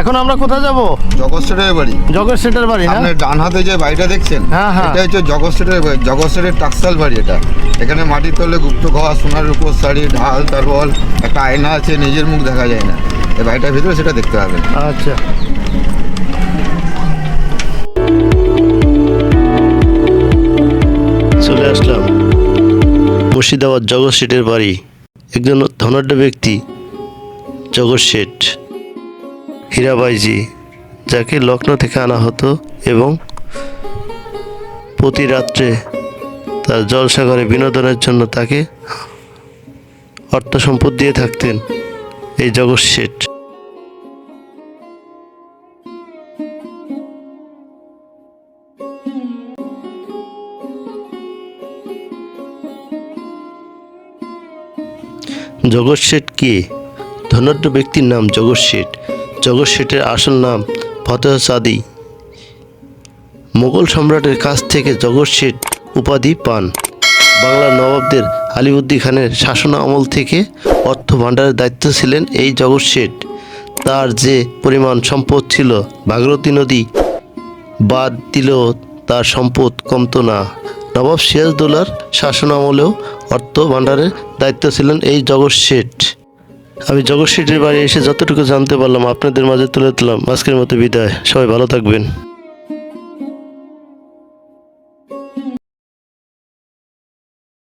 এখন আমরা কোথায় যাব? জগৎ স্টেটের বাড়ি। জগৎ সেটের বাড়ি না আপনি ডান হাতে যে বাড়িটা দেখছেন হ্যাঁ, হ্যাঁ। এটা হচ্ছে জগৎ স্টেটের বাড়ি জগৎ টাকসাল বাড়ি এটা। এখানে মাটির তলে গুপ্ত ঘর সোনার উপর শাড়ি ঢাল তারপর একটা আয়না আছে নিজের মুখ দেখা যায় না। এই বাড়িটার ভিতরে সেটা দেখতে পাবেন। আচ্ছা। চলে আসলাম মুর্শিদাবাদ জগৎ শেঠের বাড়ি। একজন ধনাঢ্য ব্যক্তি জগৎ শেঠ হীরাবাইজি, যাকে লখনৌ থেকে আনা হতো এবং প্রতি রাত্রে তার জলসাগরে বিনোদনের জন্য তাকে অর্থ সম্পদ দিয়ে থাকতেন এই জগৎ শেঠ। জগৎ শেঠ কে? ধনাঢ্য ব্যক্তির নাম জগৎ শেঠ। জগৎ শেঠের আসল নাম ফতেহ সাদি মোগল সম্রাটের কাছ থেকে জগৎ শেঠ উপাধি পান। বাংলার নবাবদের আলিউদ্দি খানের শাসন আমল থেকে অর্থ ভাণ্ডারের দায়িত্ব ছিলেন এই জগৎ শেঠ তার যে পরিমাণ সম্পদ ছিল, ভাগীরথী নদী বাদ দিলেও তার সম্পদ কমতো না। নবাব সিরাজদৌলার শাসন আমলেও অর্থ ভাণ্ডারের দায়িত্ব ছিলেন এই জগৎ শেঠ আমি জগৎ বাড়ি এসে যতটুকু জানতে পারলাম, আপনাদের মাঝে তুলে তুললাম আজকের মতো বিদায়। সবাই ভালো থাকবেন।